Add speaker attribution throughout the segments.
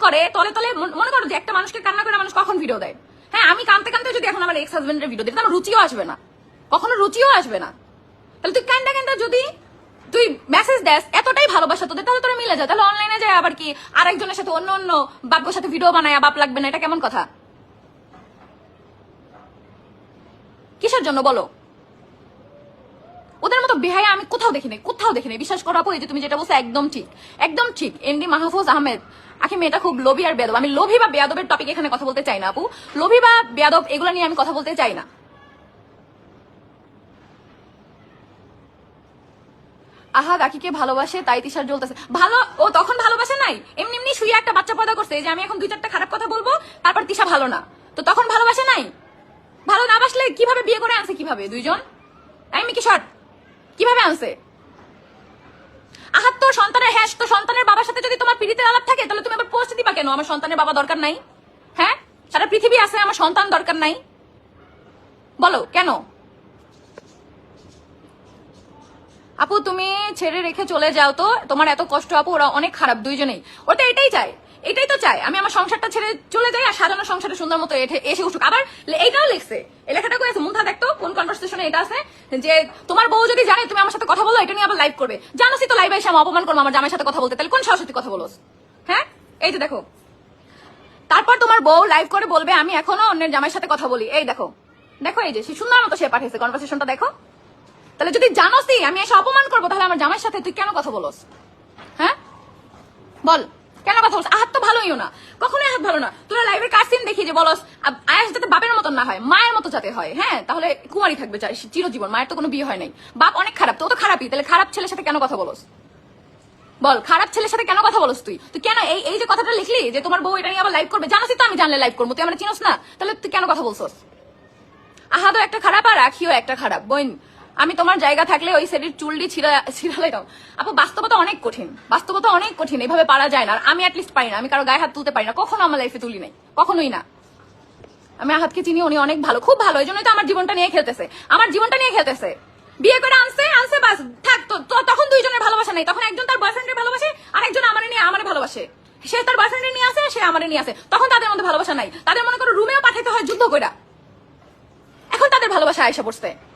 Speaker 1: করে, তলে তলে মন- করো যে একটা মানুষকে কান্না করে মানুষ কখন ভিডিও দেয়? হ্যাঁ আমি কানতে কানতে যদি এখন আমার এক্স হাজবেন্ডের ভিডিও দিই আমার রুচিও আসবে না। কখনো রুচিও আসবে না। তাহলে তুই কান্দা কান্দা যদি তুই মেসেজ দেস, এতটাই ভালোবাসা তোদের, তাহলে তোরা মিলে যায় তাহলে অনলাইনে যায় আবার কি, আরেকজনের সাথে অন্য অন্য বাপের সাথে ভিডিও বানায় বাপ লাগবে না, এটা কেমন কথা? কিসের জন্য বলো? ওদের মতো বেহায়া আমি কোথাও দেখিনি কোথাও দেখিনি বিশ্বাস করা এই যে তুমি যেটা বলছো, একদম ঠিক। একদম ঠিক। এমডি মাহফুজ আহমেদ, আখি মেয়েটা খুব লোভী আর বেয়াদব। আমি লোভী বা বেয়াদবের টপিক এখানে কথা বলতে চাই না, আপু। লোভী বা বেয়াদব, এগুলো নিয়ে আমি কথা বলতে চাই না। আহাদ আকিকে ভালোবাসে, তাই তিশার জ্বলতেছে। ভালো, ও তখন ভালোবাসে নাই? এমনি এমনি শুয়ে একটা বাচ্চা পয়দা করছে যে আমি এখন দুই চারটা খারাপ কথা বলব, তারপর তিশা ভালো না। তো তখন ভালোবাসে নাই? ভালো না বাসলে কীভাবে বিয়ে করে আনছে কীভাবে দুইজন? আমি কি শর্ট কীভাবে আনছে? আহাত তোর সন্তানের হ্যাঁ তোর সন্তানের বাবার সাথে যদি তোমার পীড়িতের আলাপ থাকে, তাহলে তুমি আবার পোস্ট দিবা কেন? আমার সন্তানের বাবা দরকার নাই। হ্যাঁ? সারা পৃথিবী আছে, আমার সন্তান দরকার নাই। বলো, কেন? আপু, তুমি ছেড়ে রেখে চলে যাও তো। তোমার এত কষ্ট, আপু, ওরা অনেক খারাপ দুইজনেই। ওটা এটাই চায়, এটাই তো চাই আমি আমার সংসারটা ছেড়ে চলে যাই আর সাজানো সংসারে সুন্দর মতো এসে উঠুক। আবার এইটাও লিখছে। এই লেখাটা করেছে মুন্থা দেখতো কোন কনভারসেশনে এটা আছে? যে তোমার বউ যদি জানে তুমি আমার সাথে কথা বলো, এটা নিয়ে আবার লাইভ করবে। জানোসি তো লাইভে এসে আমি অপমান করব আমার জামাইয়ের সাথে কথা বলতে। তাহলে কোন সরস্বতী কথা বলো? হ্যাঁ? এই যে দেখো। তারপর তোমার বউ লাইভ করে বলবে, আমি এখনও অন্যের জামাইয়ের সাথে কথা বলি। এই দেখো। দেখো এই যে, সে সুন্দর মতো সে পাঠিয়েছে কনভারসেশনটা দেখো। তাহলে যদি জানোসি আমি এসে অপমান করব, তাহলে আমার জামাইয়ের সাথে তুই কেন কথা বলোস? হ্যাঁ? বল, কেন কথা বলছ আহাত তো ভালোইও না। কখনোই আহাত ভালো না। তোরা লাইভের কাসিন দেখি যে বলস আয়াস যাতে বাপের মতন না হয়, মায়ের মতো যাতে হয় হ্যাঁ? তাহলে কুমারী থাকবে চিরজীবন, মায়ের তো কোনো বিয়ে হয় নাই। বাপ অনেক খারাপ, তো তো খারাপই, তাহলে খারাপ ছেলের সাথে কেন কথা বলস? বল, খারাপ ছেলের সাথে কেন কথা বলস তুই? তুই কেন এই এই যে কথাটা লিখলি, যে তোমার বউ এটা নিয়ে আবার লাইভ করবে, জানোসই তো আমি জানলে লাইভ করব, তুই আমার চিনোস না? তাহলে তুই কেন কথা বলছস? আহাদও একটা খারাপ আর আখিও একটা খারাপ, বোন। আমি তোমার জায়গা থাকলে ওই সেটির চুলটি ছিঁড়া ছিঁড়ালাই দাও। আপু, বাস্তবতা অনেক কঠিন। বাস্তবতা অনেক কঠিন। এভাবে পারা যায় না। আর আমি অ্যাটলিস্ট পারি না। আমি কারও গায়ে হাত তুলতে পারি না। কখনো আমার লাইফে তুলি নাই। কখনোই না। আমি আহাতকে চিনি, উনি অনেক ভালো। খুব ভালো। এই জন্যই তো আমার জীবনটা নিয়ে খেলতেছে। আমার জীবনটা নিয়ে খেলতেছে। বিয়ে করে আনছে আনছে, বাস। থাক, তো তখন দুইজনের ভালোবাসা নেই। তখন একজন তার বয়ফ্রেন্ডের ভালোবাসে, আর একজন আমার নিয়ে আমার ভালোবাসে। সে তার বয়ফ্রেন্ডের নিয়ে আসে, সে আমার নিয়ে আসে। তখন তাদের মধ্যে ভালোবাসা নাই। তাদের মনে করো রুমেও পাঠাতে হয় যুদ্ধ কইরা। এখন তাদের ভালোবাসা আয়সা পড়ছে।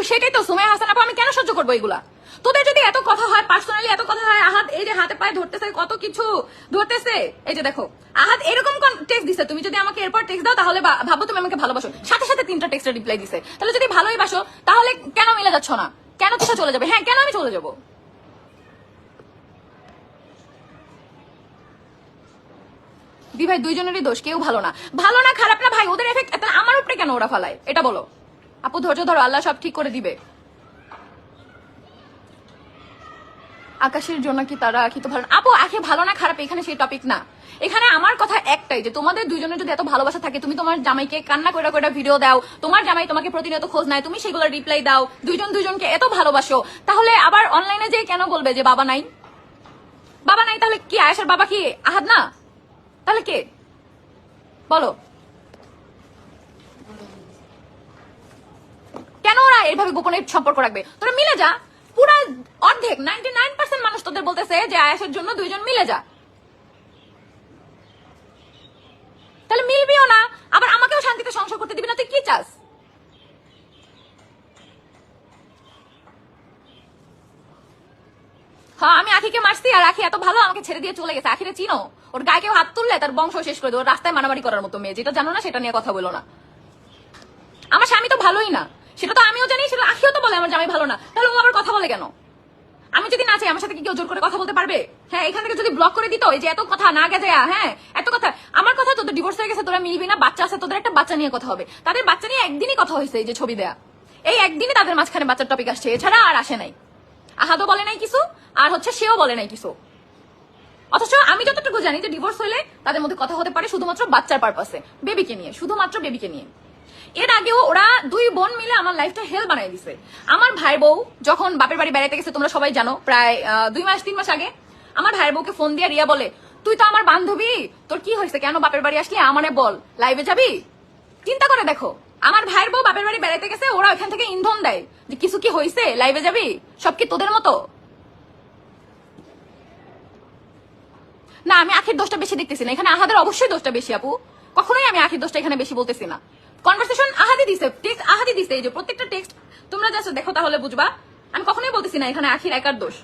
Speaker 1: আমি সেটাই তো সুমাইয়া হাসান আপা, আমি কেন সহ্য করব এগুলা? তোদের যদি এত কথা হয় পার্সোনালি এত কথা হয় আহাত এই যে হাতে পায়ে ধরতেছে, কত কিছু ধরতেছে? এই যে দেখো আহাত এরকম টেক্সট দিছে? তুমি যদি আমাকে এরপর টেক্সট দাও, তাহলে ভাবো তুমি আমাকে ভালোবাসো। সাথে সাথে তিনটা টেক্সটের রিপ্লাই দিছে। তাহলে যদি ভালোই বাসো, তাহলে কেন মিলে যাচ্ছ না? কেন কোথাও চলে যাবে? হ্যাঁ কেন আমি চলে যাব? দি ভাই, দুইজনেরই দোষ, কেউ ভালো না। ভালো না, খারাপ না, ভাই, ওদের এফেক্ট আমার উপরে কেন ওরা ফালায়? এটা বলো। আপু, ধৈর্য ধরো, আল্লাহ সব ঠিক করে দিবে। আকাশের জন্য কি তারা আখি তো ভালো? আপু, আখি ভালো না, খারাপ, এখানে সেই টপিক না। এখানে আমার কথা একটাই, যে তোমাদের দুইজনের যদি এত ভালোবাসা থাকে, তুমি তোমার জামাইকে কান্না করে করে ভিডিও দাও, তোমার জামাই তোমাকে প্রতিনিয়ত খোঁজ নেয়, তুমি সেগুলো রিপ্লাই দাও, দুইজন দুইজনকে এত ভালোবাসো, তাহলে আবার অনলাইনে যে কেন বলবে যে বাবা নাই? বাবা নাই তাহলে কি, আয়েশার বাবা কি আহাদ না? তাহলে কে? বলো কেন ওরা এইভাবে গোপনে সম্পর্ক রাখবে। তোরা মিলে যা। পুরা অর্ধেক নাইনটি নাইন পার্সেন্ট মানুষ তোদের বলতেছে যে আয়াসের জন্য দুইজন মিলে যা। তাহলে মিলবিও না, আবার আমাকেও শান্তিতে সংসার করতে দিবি না, তুই কি চাস? হ্যাঁ আমি আখিকে মারছি আর আখি এত ভালো আমাকে ছেড়ে দিয়ে চলে গেছে। আখিরে চিনো, ওর গায়ে কেউ হাত তুললে তার বংশ শেষ করে দেবো রাস্তায় মারামারি করার মতো মেয়ে, যেটা জানো না সেটা নিয়ে কথা বলো না। আমার স্বামী তো ভালোই না। সেটা তো আমিও জানি, সেটা আখিও তো বলে আমার জামাই ভালো না। তাহলে ও আবার কথা বলে কেন? আমি যদি না চাই আমার সাথে কি কেউ জোর করে কথা বলতে পারবে? হ্যাঁ এখান থেকে যদি ব্লক করে দিত, এই যে এত কথা, না গেছে হ্যাঁ এত কথা। আমার কথা তোদের ডিভোর্স হয়ে গেছে, তোরা মিলবি না, বাচ্চা আছে, তোদের একটা বাচ্চা নিয়ে কথা হবে। তাদের বাচ্চা নিয়ে একদিনই কথা হয়েছে এই যে ছবি দেয়া। এই একদিনই তাদের মাঝখানে বাচ্চার টপিক আসছে, এছাড়া আর আসে নাই। আহাদও বলে নাই কিছু, আর হচ্ছে সেও বলে নাই কিছু। অথচ আমি যতটুকু জানি যে ডিভোর্স হলে তাদের মধ্যে কথা হতে পারে শুধুমাত্র বাচ্চার পারপাসে বেবিকে নিয়ে, শুধুমাত্র বেবিকে নিয়ে। এর আগেও ওরা দুই বোন মিলে আমার লাইফটা হেল বানাই দিছে। আমার ভাই বউ যখন বাপের বাড়ি বেড়াইতে গেছে, তোমরা সবাই জানো, প্রায় দুই মাস, তিন মাস আগে আমার ভাইয়ের বউকে ফোন দিয়ে রিয়া বলে, তুই তো আমার বান্ধবী, তোর কি হয়েছে? কেন বাপের বাড়ি আসলি? আমারে বল লাইভে যাবি? চিন্তা করে দেখো, আমার ভাইয়ের বউ বাপের বাড়ি বেড়াইতে গেছে, ওরা ওখান থেকে ইন্ধন দেয় যে, কিছু কি হয়েছে? লাইভে যাবি? সব কি তোদের মতো? না, আমি আখির দোষটা বেশি দেখতেছি না। এখানে আহাদের অবশ্যই দোষটা বেশি, আপু। কখনোই আমি আখির দোষটা এখানে বেশি বলতেছি না। কনভারসেশন আহাদি দিছে টেক্সট আহাদি দিছে, এই যে প্রত্যেকটা টেক্সট তোমরা জাস্ট দেখো তাহলে বুঝবা। আমি কখনোই বলতেছি না এখানে আখির একার দোষ।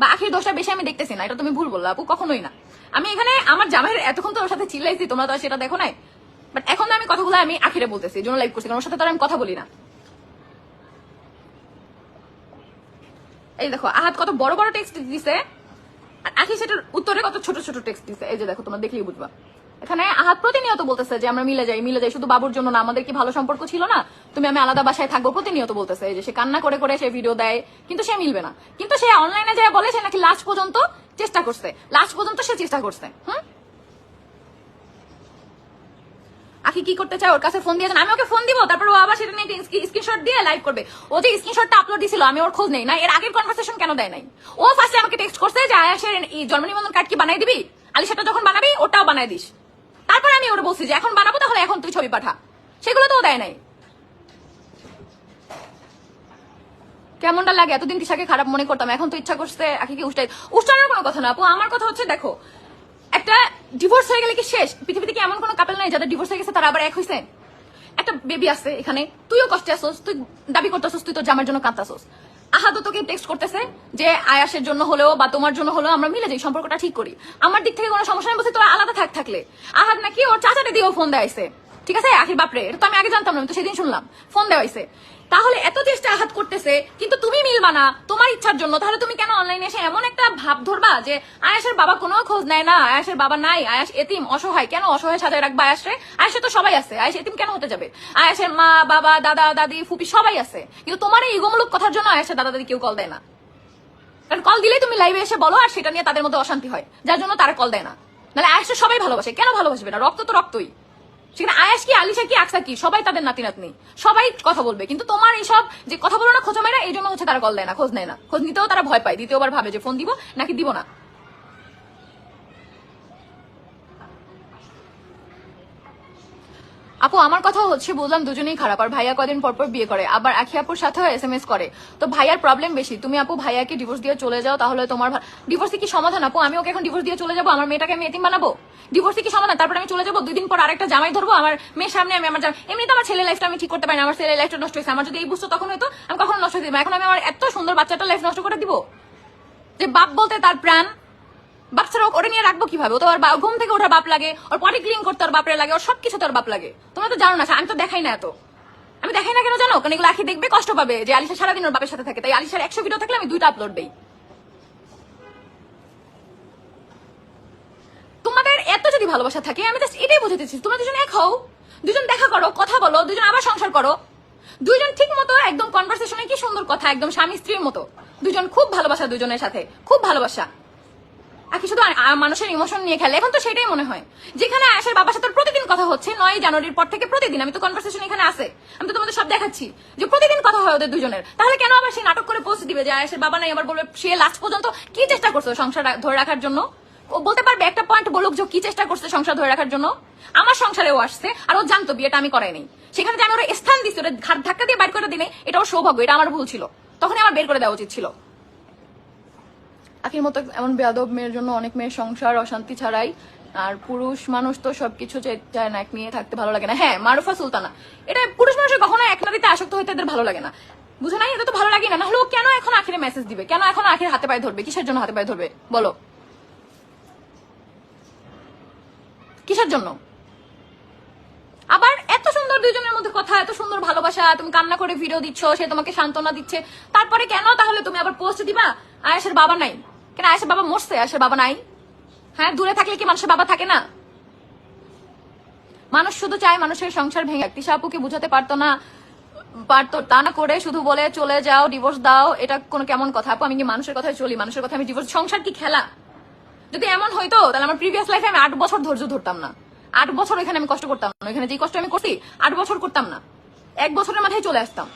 Speaker 1: বা আখির দোষটা বেশি আমি দেখতেছি না, এটা তুমি ভুল বললা আপু, কখনোই না। আমি এখানে আমার জামাইয়ের এতক্ষণ তো ওর সাথে চিল্লাইছি, তোমরা তো সেটা দেখো নাই। বাট এখন আমি কথাগুলো আমি আখিরে বলতেছি জন্য লাইভ করছি, কারণ ওর সাথে তো আমি কথা বলি না। এই দেখো আহাত কত বড় বড় টেক্সট দিছে, আর আখি সেটার উত্তরে কত ছোট ছোট টেক্সট দিছে, এই যে দেখো, তোমরা দেখলেই বুঝবা। এখানে আহাত প্রতিনিয়ত বলতেছে যে আমরা মিলে যাই মিলে যাই। শুধু বাবুর জন্য না, আমাদের কি ভালো সম্পর্ক ছিল না? তুমি আমি আলাদা বাসায় থাকব প্রতিনিয়ত বলতেছে। যে সে কান্না করে করে সে ভিডিও দেয়, কিন্তু সে মিলবে না। কিন্তু সে অনলাইনে যায় বলে সে নাকি লাস্ট পর্যন্ত চেষ্টা করছে। লাস্ট পর্যন্ত সে চেষ্টা করছে। হুম? আখি কি করতে চায়? ওর কাছে ফোন দিয়েছেন আমি ওকে ফোন দিব, তারপর ও আবার সেটা নিয়ে স্ক্রিনশট দিয়ে লাইভ করবে। ও যে স্ক্রিনশটটা আপলোড দিছিল, আমি ওর খোঁজ নেই। না, এর আগের কনভারসেশন কেন দেয় নাই? ও ফার্স্টে আমাকে টেক্সট করছে যে, আয়াসের এই জন্ম নিবন্ধন কার্ড কি বানাই দিবি? আলিশাটা যখন বানাবি, ওটাও বানাই দিস। আমি ওরা বলছি যে এখন বানাবো তাহলে এখন তুই ছবি পাঠা। সেগুলো তো দেয় নাই। কেমনটা লাগে? এতদিন তিশাকে খারাপ মনে করতাম, এখন তো ইচ্ছা করছে আখিকে উষ্টাই উষ্টানোর কোনো কথা না। আপু, আমার কথা হচ্ছে, দেখো, একটা ডিভোর্স হয়ে গেলে কি শেষ? পৃথিবীতে কি এমন কোনো কাপেল নাই যাদের ডিভোর্স হয়ে গেছে, তারা আবার এক হয়েছে একটা বেবি আছে এখানে, তুইও কষ্টে আসোস তুই দাবি করতেছস তুই তোর জামার জন্য কাঁদতাছস আহাদ তোকে টেক্সট করতেছে যে আয়াসের জন্য হলেও বা তোমার জন্য হলেও আমরা মিলে যাই, সম্পর্কটা ঠিক করি। আমার দিক থেকে কোনো সমস্যা নেই বলছি তোরা আলাদা থাক থাকলে। আহাদ নাকি ওর চাচাটা দিয়েও ফোন দেয়াইছে ঠিক আছে? আখির বাপরে, এটা তো আমি আগে জানতাম না তো সেদিন শুনলাম। ফোন দেওয়াইছে তাহলে এত চেষ্টা আঘাত করতেছে, কিন্তু তুমি মিলবা না। তোমার ইচ্ছার জন্য। তাহলে তুমি কেন অনলাইনে এসে এমন একটা ভাব ধরবা যে, আয়াসের বাবা কোনো খোঁজ নেয় না, আয়াসের বাবা নাই, আয়াস এতিম, অসহায়। কেন অসহায় সাজায় রাখবা আয়াসরে? আয়াসে তো সবাই আছে। আয়াস এতিম কেন হতে যাবে? আয়াসের মা, বাবা, দাদা, দাদি, ফুপি সবাই আছে। কিন্তু তোমার এই ইগোমূলক কথার জন্য আয়াসের দাদা দাদি কেউ কল দেয় না। কারণ কল দিলেই তুমি লাইভে এসে বলো, আর সেটা নিয়ে তাদের মধ্যে অশান্তি হয়। যার জন্য তারা কল দেয় না। নাহলে আয়াসকে সবাই ভালোবাসে। কেন ভালোবাসবে না? রক্ত তো রক্তই। সেখানে আয়াস কি, আলিশা কি, আকসা কি, সবাই তাদের নাতি নাতনি সবাই কথা বলবে। কিন্তু তোমার এইসব যে কথা বলো না খোঁজ মেরা এই জন্য হচ্ছে তারা কল দেয় না, খোঁজ নেয় না। খোঁজ নিতেও তারা ভয় পায়। দ্বিতীয়বার ভাবে যে ফোন দিব, নাকি দিব না। আপু, আমার কথা হচ্ছে, বুঝলাম দুজনেই খারাপ, আর ভাইয়া কদিন পর পর বিয়ে করে, আবার আখি আপুর সাথেও এস এম এস করে। তো ভাইয়ার প্রবলেম বেশি। তুমি আপু ভাইয়াকে ডিভোর্স দিয়ে চলে যাও, তাহলে তোমার ডিভোর্সে কি সমাধান আপু? আমি ওকে এখন ডিভোর্স দিয়ে চলে যাব, আমার মেয়েটাকে আমি এতিম বানাবো? ডিভোর্সে কি সমাধান? তারপর আমি চলে যাব, দুদিন পর আরেকটা জামাই ধরবো, আমার মেয়ের সামনে আমি আমার এমনি তো আমার ছেলে লাইফটা আমি ঠিক করতে পারি না, আমার ছেলে লাইফটা নষ্ট হয়েছে। আমার যদি এই বুঝতো তখন হয়তো আমি কখনো নষ্ট দিব এখন আমি আমার এত সুন্দর বাচ্চাটা লাইফ নষ্ট করে দিব। যে বাপ বলতে তার প্রাণ বাচ্চারা ওরে নিয়ে রাখব কীভাবে? ও তো বা- ঘুম থেকে ওঠার বাপ লাগে, ওর পটি ক্লিন করতে ওর বাপরে লাগে, ওর সবকিছু তোর বাপ লাগে। তোমরা তো জানো না, আমি তো দেখাই না এত। আমি দেখাই না কেন জানো? কারণ এগুলো আখি দেখবে, কষ্ট পাবে যে আলিশা সারাদিন ওর বাপের সাথে থাকে। তাই আলিশার একশো ভিডিও থাকলে আমি দুইটা আপলোড দিই। তোমাদের এত যদি ভালোবাসা থাকে, আমি জাস্ট এটাই বোঝাতে চাইছি। তোমরা দুজন এক হও, দুজন দেখা করো, কথা বলো, দুজন আবার সংসার করো। দুইজন ঠিক মতো একদম কনভারসেশনে কি সুন্দর কথা, একদম স্বামী স্ত্রীর মতো। দুজন খুব ভালোবাসা দুজনের সাথে, খুব ভালোবাসা। আর কি শুধু মানুষের ইমোশন নিয়ে খেলে, এখন তো সেটাই মনে হয়। যেখানে আয়াসের বাবার সাথে প্রতিদিন কথা হচ্ছে নয় জানুয়ারির পর থেকে প্রতিদিন, আমি তো কনভারসেশন এখানে আছে, আমি তো তোমাদের সব দেখাচ্ছি, যে প্রতিদিন কথা হয় ওদের দুজনের। তাহলে কেন আবার সে নাটক করে পোস্ট দিবে যে আয়াসের বাবা নাই, আবার বলবে সে লাস্ট পর্যন্ত কি চেষ্টা করছে সংসার ধরে রাখার জন্য? বলতে পারবে একটা পয়েন্ট বলুক যে কি চেষ্টা করছে সংসার ধরে রাখার জন্য? আমার সংসারেও আসছে, আর ও জানতো বিয়েটা আমি করাই নাই। সেখানে যে আমি ওরা স্থান দিচ্ছি ওরা ধাক্কা দিয়ে বাইর করে দিনে, এটা ওর সৌভাগ্য, এটা আমার ভুল ছিল। তখনই আমার বের করে দেওয়া উচিত ছিল। আখির মতো এমন বেয়াদব মেয়ের জন্য অনেক মেয়ের সংসার অশান্তি ছাড়াই, আর পুরুষ মানুষ তো সবকিছু চায় না, এক নিয়ে থাকতে ভালো লাগে না। হ্যাঁ মারুফা সুলতানা। এটা পুরুষ মানুষের কখনো এক নারীতে আসক্ত হইতে এদের ভালো লাগে না। বুঝে নাই? এটা তো ভালো লাগে না। নাহলে ও কেন এখন আখিরে মেসেজ দিবে? কেন এখন আখির হাতে পায়ে ধরবে? কিসের জন্য হাতে পায়ে ধরবে? বলো। কিসের জন্য? আবার এত সুন্দর দুজনের মধ্যে কথা, এত সুন্দর ভালোবাসা, তুমি কান্না করে ভিডিও দিচ্ছ, সে তোমাকে সান্ত্বনা দিচ্ছে। তারপরে কেন তাহলে তুমি আবার পোস্ট দিবা? আয়েশের বাবা নাই। কেন আয়েশের বাবা মরছে, আয়েশের বাবা নাই। হ্যাঁ দূরে থাকলে কি মানুষের বাবা থাকে না? মানুষ শুধু চায় মানুষের সংসার ভেঙে তিশা আপুকে বুঝাতে পারতো না, পারতো তা না করে শুধু বলে, চলে যাও ডিভোর্স দাও। এটা কোনো কেমন কথা? আপু, আমি কি মানুষের কথায় চলি? মানুষের কথা আমি ডিভোর্স সংসার কি খেলা? যদি এমন হইতো, তাহলে আমার প্রিভিয়াস লাইফে আমি আট বছর ধৈর্য ধরতাম না। আট বছর এখানে আমি কষ্ট করতাম না। ওইখানে যে কষ্ট আমি করছি, আট বছর করতাম না। এক বছরের মাথায় চলে আসতাম।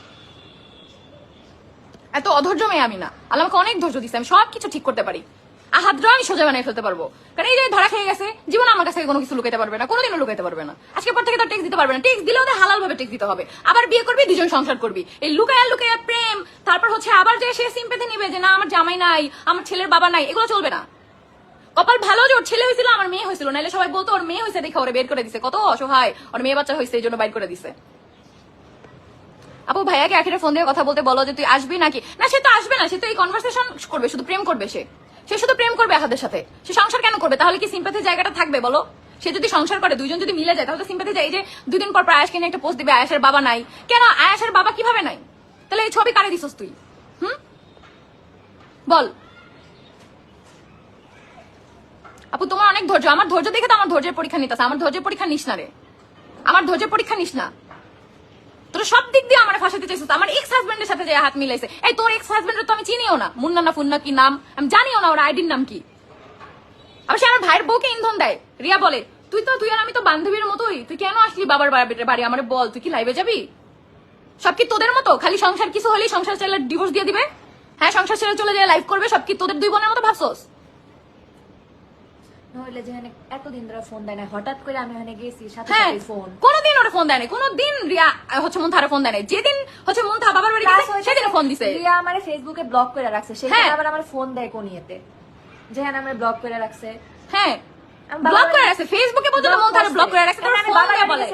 Speaker 1: এত অধৈর্য মেয়ে আমি না। আল্লাহ আমাকে অনেক ধৈর্য দিচ্ছে আমি সবকিছু ঠিক করতে পারি। আহাতটাও আমি সোজা বানিয়ে ফেলতে পারব। কারণ এই যে ধরা খেয়ে গেছে, জীবন আমার কাছে কোনো কিছু লুকাইতে পারবে না, কোনোদিনও লুকাইতে পারবে না। আজকে পর থেকে তো টেক্স দিতে পারবে না। টেক্স দিলে ওদের হালাল ভাবে টেক্স দিতে হবে। আবার বিয়ে করবি, দুজন সংসার করবি। এই লুকায়া লুকায়া প্রেম, তারপর হচ্ছে আবার যে সে সিম্পেথি নিবে যে, না, আমার জামাই নাই, আমার ছেলের বাবা নাই এগুলো চলবে না। কপাল ভালো যে ওর ছেলে হয়েছিল, আমার মেয়ে হয়েছিল। নাহলে সবাই বলতো, ওর মেয়ে হয়েছে দেখে ওরে বের করে দিছে। কত অসহায়, ওর মেয়ে বাচ্চা হয়েছে, এই জন্য বাইর করে দিছে। আপু, ভাইয়াকে আখিরে ফোন দিয়ে কথা বলতে বলো যে তুই আসবি নাকি? না, সে তো আসবে না, সে তো এই কনভারসেশন করবে, শুধু প্রেম করবে সে। সে শুধু প্রেম করবে আহাদের সাথে। সে সংসার কেন করবে? তাহলে কি সিম্পাথির জায়গাটা থাকবে, বলো? সে যদি সংসার করে, দুইজন যদি মিলে যায়, তাহলে তো সিম্পাথি যায়। যে দুদিন পর পর আয়াসকে নিয়ে একটা পোস্ট দিবে, আয়াসের বাবা নাই। কেন আয়াসের বাবা কীভাবে নাই? তাহলে এই ছবি কারে দিছস তুই? হুম? বল। আপু, তোমার অনেক ধৈর্য। আমার ধৈর্য দেখে তো আমার ধৈর্যের পরীক্ষা নিতেছে আমার ধৈর্যের পরীক্ষা নিস না রে। আমার ধৈর্যের পরীক্ষা নিস না। তোরা সব দিক দিয়ে আমার ফাঁসাতে চাইছিস, আমার এক্স হাজবেন্ডের সাথে যে হাত মিলাইছে। এই তোর এক্স হাজবেন্ডের তো আমি চিনিও না। মুন্না না ফুন্না কি নাম? আমি জানিও না ওর আইডির নাম কি। আবার সে আমার ভাইয়ের বউকে ইন্ধন দেয়। রিয়া বলে, তুই তো, তুই আর আমি তো বান্ধবীর মতোই। তুই কেন আসলি বাবার বাড়ি? আমার বল, তুই কি লাইভে যাবি? সব কি তোদের মতো? খালি সংসার কিছু হলেই সংসার ছেলে ডিভোর্স দিয়ে দিবে? হ্যাঁ সংসার ছেলে চলে যায় লাইভ করবে? সব কি তোদের দুই বোনের মতো ভাবছোস?
Speaker 2: নইলে যেখানে এতদিন ধরে ফোন দেয় না। হঠাৎ করে আমি ওখানে গেছি সাথে
Speaker 1: হ্যাঁ
Speaker 2: সাথে ফোন
Speaker 1: কোনোদিন ওরা ফোন দেয় না কোনোদিন রিয়া হচ্ছে মুন্থারে ফোন দেয় না যেদিন হচ্ছে মুন্থা বাবার বাড়ি গেছে সেদিন ফোন দিছে।
Speaker 2: রিয়া আমারে ফেসবুকে ব্লক করে রাখছে। সেখানে
Speaker 1: হ্যাঁ।
Speaker 2: আবার আমার ফোন দেয় কোন ইয়েতে। যেখানে আমার ব্লক করে রাখছে।
Speaker 1: হ্যাঁ ব্লক করে রাখছে। ফেসবুকে পর্যন্ত
Speaker 2: Block
Speaker 1: মুন্থারে ব্লক করে রাখছে
Speaker 2: হ্যাঁ,
Speaker 1: ফোন দিয়ে বলে।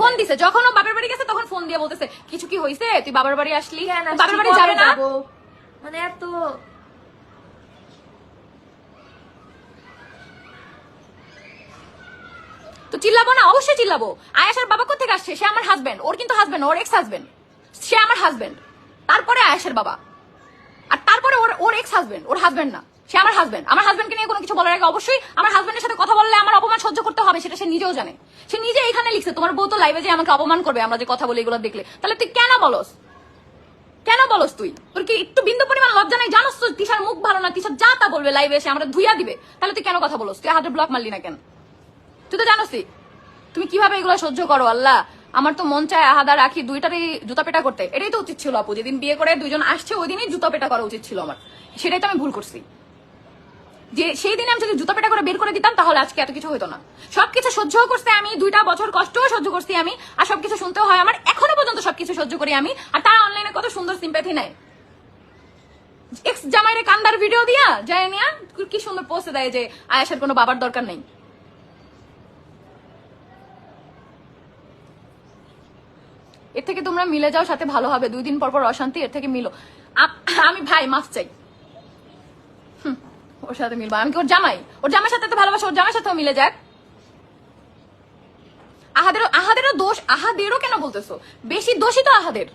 Speaker 2: ফোন
Speaker 1: দিছে। যখন ও বাবার বাড়ি গেছে তখন ফোন দিয়ে বলতেছে কিছু কি হইছে? তুই বাবার বাড়ি আসলি? বাবার বাড়ি যাবে না?
Speaker 2: মানে এত
Speaker 1: তো চিল্লাবো না, অবশ্যই চিল্লাবো। আয়াসের বাবা কোথেকে আসছে? সে আমার হাজবেন্ড ওর কিন্তু হাজবেন্ড ওর এক্স হাজবেন্ড সে আমার হাজবেন্ড তারপরে আয়াসের বাবা। আর তারপরে ওর ওর এক্স হাজবেন্ড ওর হাজবেন্ড না। সে আমার হাজবেন্ড আমার হাজবেন্ডকে নিয়ে কোনো কিছু বলার আগে অবশ্যই আমার হাজবেন্ডের সাথে কথা বললে আমার অপমান সহ্য করতে হবে, সেটা সে নিজেও জানে। সে নিজে এখানে লিখছে, তোমার বউ তো লাইভে যে আমাকে অপমান করবে, আমরা যে কথা বলি এগুলো দেখলে। তাহলে তুই কেন বলস? কেন বলস তুই? তোর কি একটু বিন্দু পরিমাণ লজ্জা নাই? জানোস তো, তিশার মুখ ভালো না, তিশার যা তা বলবে লাইভে এসে আমরা ধুইয়া দিবে। তাহলে তুই কেন কথা বলস? তুই হাতে ব্লক মারলি না কেন? তুই তো জানোসই। তুমি কীভাবে এগুলো সহ্য করো, আল্লাহ? আমার তো মন চায় আহাদা রাখি দুইটারই জুতা পেটা করতে। এটাই তো উচিত ছিল আপু, যেদিন বিয়ে করে দুজন আসছে ওই দিনই জুতা পেটা করা উচিত ছিল আমার। সেটাই তো আমি ভুল করছি। যে সেই দিনে আমি যদি জুতা পেটা করে বের করে দিতাম, তাহলে আজকে এত কিছু হতো না। সবকিছু সহ্য করতে আমি, দুইটা বছর কষ্টও সহ্য করছি আমি, আর সবকিছু শুনতে হয় আমার। এখনও পর্যন্ত সবকিছু সহ্য করি আমি, আর তারা অনলাইনে কত সুন্দর সিম্প্যাথি নেয়। এক্স জামাইরে কান্দার ভিডিও দিয়া যায় নিয়া, কি সুন্দর পোস্টে দেয় যে আয়াসের কোনো বাবার দরকার নেই। এর থেকে তোমরা মিলে যাও, সাথে ভালো হবে। দুই দিন পর পর অশান্তি, এর থেকে মিলো। আমি ভাই, মাফ চাই। ওর সাথে মিলবো। আমি ওর জামাই? ওর জামার সাথে তো ভালোবাসা, ওর জামাইয়ের সাথেও মিলে যাক। আহাদেরও আহাদেরও দোষ, আহাদেরও কেন বলতেছো? বেশি দোষী তো আহাদের।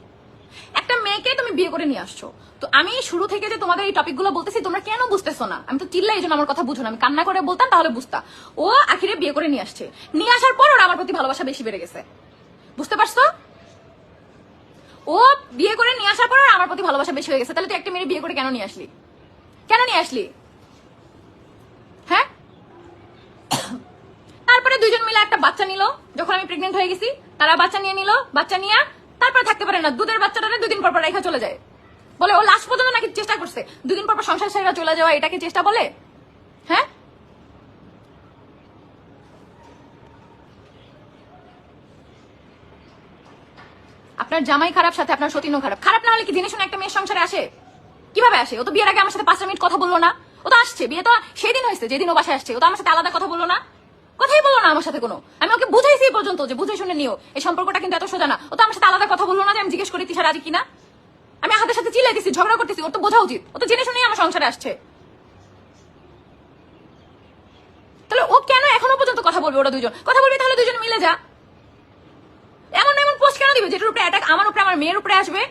Speaker 1: একটা মেয়েকে তুমি বিয়ে করে নিয়ে আসছো। তো আমি শুরু থেকে যে তোমাদের এই টপিকগুলো বলতেছি, তোমরা কেন বুঝতেছো না? আমি তো চিল্লাই এই জন্য আমার কথা বুঝো না। আমি কান্না করে বলতাম, তাহলে বুঝতা। ও আখিরে বিয়ে করে নিয়ে আসছে। নিয়ে আসার পর ওর আমার প্রতি ভালোবাসা বেশি বেড়ে গেছে। বুঝতে পারছ? ও বিয়ে করে নিয়ে আসার পর আমার প্রতি ভালোবাসা বেশি হয়ে গেছে। তাহলে তুই একটা মেয়ে বিয়ে করে কেন নিয়ে আসলি? কেন নিয়ে আসলি? হ্যাঁ? তারপরে দুইজন মিলে একটা বাচ্চা নিল, যখন আমি প্রেগনেন্ট হয়ে গেছি, তারা বাচ্চা নিয়ে নিল, বাচ্চা নিয়ে তারপরে থাকতে পারে না, দুধের বাচ্চাটা দুদিন পর পর রেখা চলে যায়। বলে ও লাস্ট পর্যন্ত নাকি চেষ্টা করছে, দুদিন পর পর সংসার ছেড়ে চলে যাওয়া, এটাকে চেষ্টা বলে? হ্যাঁ? আপনার জামাই খারাপ, সাথে আপনার সতীনও খারাপ। খারাপ না হলে কি জেনে শুনে একটা মেয়ের সংসারে আসে? কীভাবে আসে? ও তো বিয়ের আগে আমার সাথে পাঁচ মিনিট কথা বলল না। ও তো আসছে, বিয়ে তো সেদিন হয়েছে, যেদিন ও বাসায় আসছে। ও তো আমার সাথে আলাদা কথা বলল না। কথাই বলল না আমার সাথে কোনো। আমি ওকে বুঝাইছি এই পর্যন্ত যে বুঝে শুনে নিও। এই সম্পর্কটা কিন্তু এত সোজা না। ও তো আমার সাথে আলাদা কথা বলল না যে আমি জিজ্ঞেস করি তিশা রাজি কিনা? আমি হাতের সাথে চিলাই দিছি, ঝগড়া করতেছি, ওর তো বোঝা উচিত। ও তো জেনে শুনেই আমার সংসারে আসছে। তাহলে ও কেন এখনও পর্যন্ত কথা বলবে ওরা দুজন? কথা বলবে তাহলে দুজন মিলে যা। এমন কেন দিবে? যেটার উপরে অ্যাটাক আমার উপরে আমার মেয়ের উপরে আসবে?